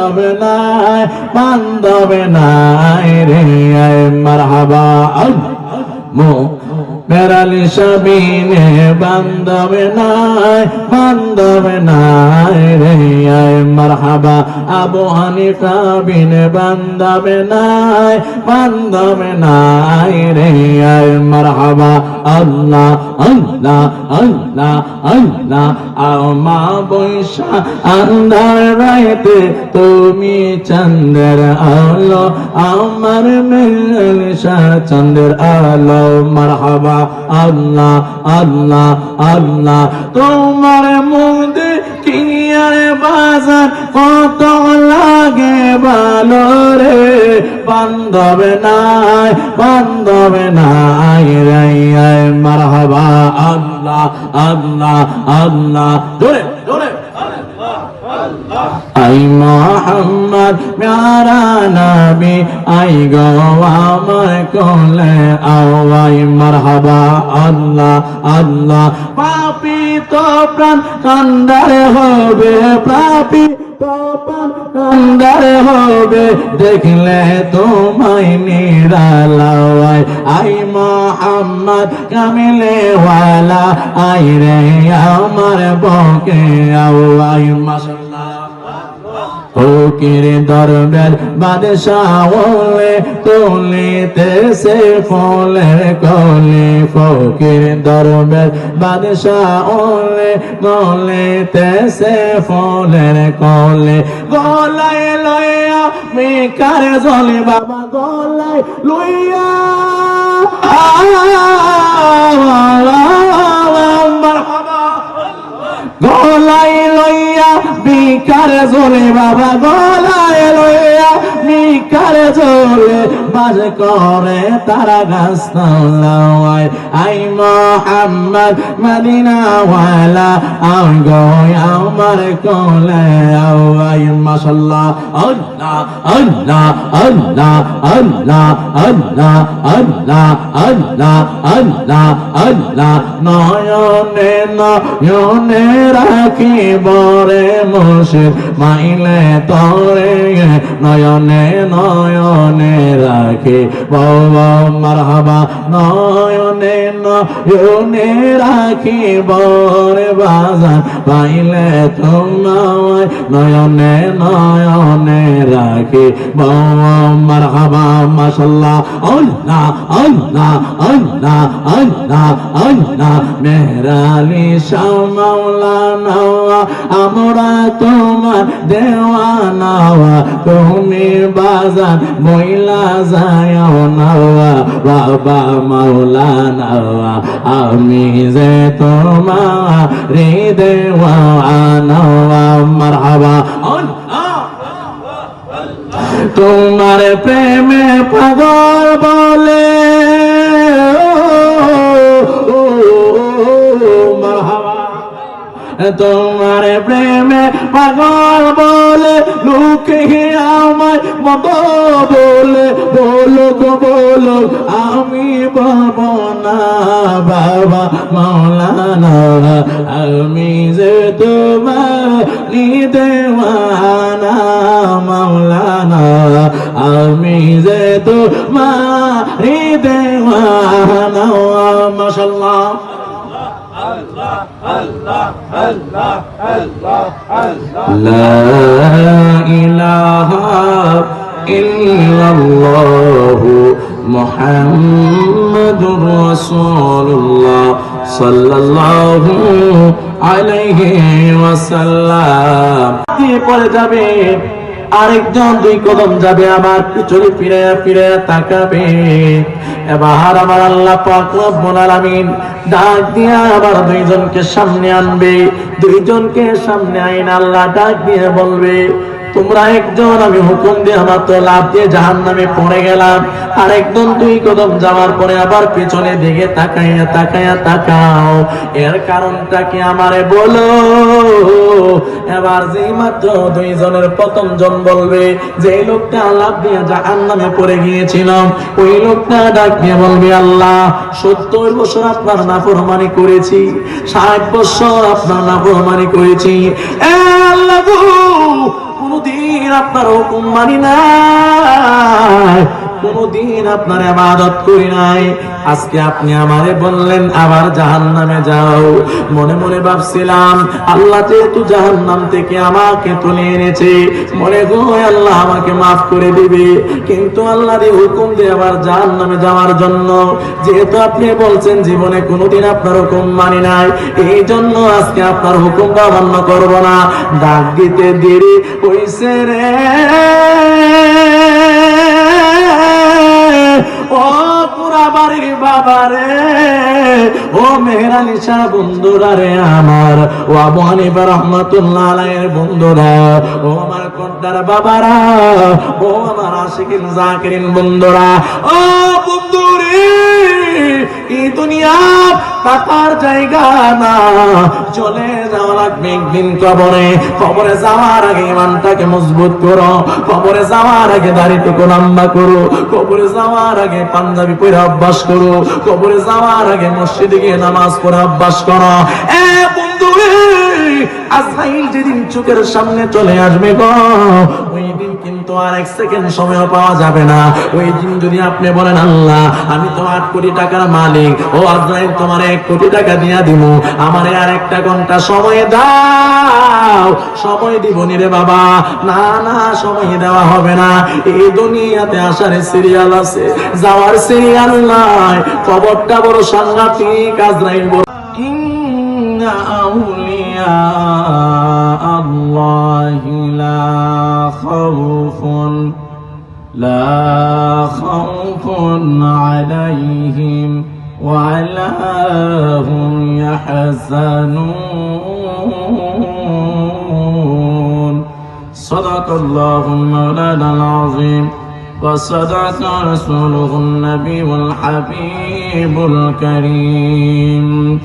বান্ধব নাই বান্ধব নাই রে মারহাবা মো মেরালি সাবিনে বান্ধব নাই বান্ধব নাই রে, আয় মারহাবা। আবু হানিফা বিনে বান্ধব নাই বান্ধব নাই রে, আয় মারহাবা। আল্লাহ আল্লাহ আল্লাহ আল্লাহ আমা বৈশা আন্ধার রাইতে তুমি চন্দ্র আলো, আমার মেলসা চন্দ্র আলো, মারহাবা। আল্লাহ আল্লাহ আল্লাহ। তোমার মুদে কি আর বাজার কত লাগে ভালো রে? বান্ধব নাই বান্ধব নাই রে মারহাবা, আল্লাহ আল্লাহ আল্লাহ। জোরে জোরে আই মোহাম্মদ প্যারা নবী, আই গো আমার কোলে আওয়াই, মারহাবা আল্লাহ আল্লাহ। পাপি তো প্রাণ কান্দারে হবে পাপি কান্দারে হবে, দেখলে তোমায় নিরালাওয়াই। আই মোহাম্মদ কামিলে ওয়ালা আই রে আমার বকে আওয়াই, মাশাআল্লাহ। ফকির দরবের বাদশাহ তুলিতেছে ফলের কলে ফকির দরবের বাদশাহ গলিতেছে ফলের কলে গলায় লইয়া মেকার জলে বাবা গলায় লইয়া লইয়া বিকার জোরে বাবা গলায় লইয়া বিকার জোরে বাজ করে তারা গাছ নলাওয়ায় আই মোহাম্মদ মদিনা ওয়ালা আও গো আমার কোলে আই মাশাআল্লাহ আল্লাহ আল্লাহ আল্লাহ আল্লাহ আল্লাহ আল্লাহ আল্লাহ আল্লাহ আল্লাহ। নয়নে নয়নে রাখি বরে মুর্শিদ মাইলে তরে নয়নে নয়নে রাখি বাবা মারহাবা, নয়নে নয়নে রাখি বরে বাজার তোমায় নয়নে নয়নে বাবা মারহাবা, মাশাল্লাহ। আল্লাহ আল্লাহ আল্লাহ আল্লাহ আল্লাহ। মেহরালি আমরা তোমার দেওয়ানা তুমি বাজার মহিলা যায় নাওয়া, বাবা মাওলানা আমি যে তোমার রে দেওয়ানা মারহাবা তোমার প্রেমে পাগল বলে তোমার প্রেমে পাগল বলে লোকে আমার মত বলে, বলো গো, বলো, আমি বলব না, বাবা মৌলানা আমি যে তোমার দেওয়ানা মাওলানা, আমি যে তোমার দেওয়ানা মাশাল্লাহ لا إله إلا الله محمد رسول الله صلى الله عليه وسلم পরে যাবে আরেকজন দুই কদম যাবে, আমার পিছনে ফিরে ফিরে তাকাবে। এবার আমার আল্লাহ পাক রব্বুল ডাক দিয়ে আবার দুইজনকে সামনে আনবে। দুইজনকে সামনে আইন আল্লাহ ডাক দিয়ে বলবে, তোমরা একজন, আমি হুকুম দিয়ে আমার তো লাভ দিয়ে জাহান নামে পড়ে গেলাম। আর একজন দুই কদম যাওয়ার পরে আবার পেছনে দিকে তাকাইয়া তাকাইয়া তাকাও। এর কারণটা কি আমারে বলো? এবার যে মাত্র দুইজনের প্রথম জন বলবে, যে লোকটা লাভ দিয়ে জাহান নামে পড়ে গিয়েছিলাম, ওই লোকটা ডাক বলবে, আল্লাহ, সত্তর বছর আপনার নাফরমানি করেছি, ষাট বছর আপনার নাফরমানি করেছি। আল্লাহ কোনদিন আপনার হুকুম মানি না কোনদিন আপনার আবাদত করি নাই। আজকে আপনি আমারে বললেন, আবার জাহান নামে যাও। মনে মনে ভাবছিলাম, আল্লাহ যেহেতু জাহান নাম থেকে আমাকে তুলে এনেছে, মনে হয় আল্লাহ আমাকে মাফ করে দিবে। কিন্তু আল্লাহ দিয়ে হুকুম দিয়ে আবার জাহান নামে যাওয়ার জন্য, যেহেতু আপনি বলছেন জীবনে কোনোদিন আপনার হুকুম মানি নাই এই জন্য আজকে আপনার হুকুম অমান্য করব না। ডাক দিতে দেরি হইছে রে। পুরা বাড়ির বাবা রে ও মেহরানি শাহ বন্ধুরা রে আমার, ও আবু হানিফা রহমাতুল্লাহ আলাইয়ের বন্ধুরা, ও আমার কন্টার বাবারা, ও আমার আশিকিন জাকিরিন বন্ধুরা, ও বন্ধুরে! এই দুনিয়া টাকার জায়গা না। চলে যাওয়া লাগবে একদিন কবরে। কবরে যাওয়ার আগে ইমানটাকে মজবুত করো। কবরে যাওয়ার আগে দাড়িটুকু লম্বা করো। কবরে যাওয়ার আগে পাঞ্জাবি পরে অভ্যাস করো। কবরে যাওয়ার আগে মসজিদে গিয়ে নামাজ পড়ে অভ্যাস করো। এ বন্ধু আজরাইল যেদিন চোখের সামনে চলে আসবে গো, ওই দিন আর এক সেকেন্ড সময় পাওয়া যাবে না। ওই দিন যদি আপনি বলেন, আল্লাহ, আমি তো আট কোটি টাকার মালিক, ও আজরাইল তোমার এক কোটি টাকা দিয়া দিব আমারে আর একটা ঘণ্টা সময় দাও। সময় দিব নি বাবা। না না, সময় দেওয়া হবে না। এই দুনিয়াতে আসার সিরিয়াল আছে, যাওয়ার সিরিয়াল নাই। খবরটা বড় সাংঘাতিক, আজরাইল বড়। لا خوف عليهم ولا هم يحزنون. صدق الله مولانا العظيم وصدق رسوله النبي والحبيب الكريم.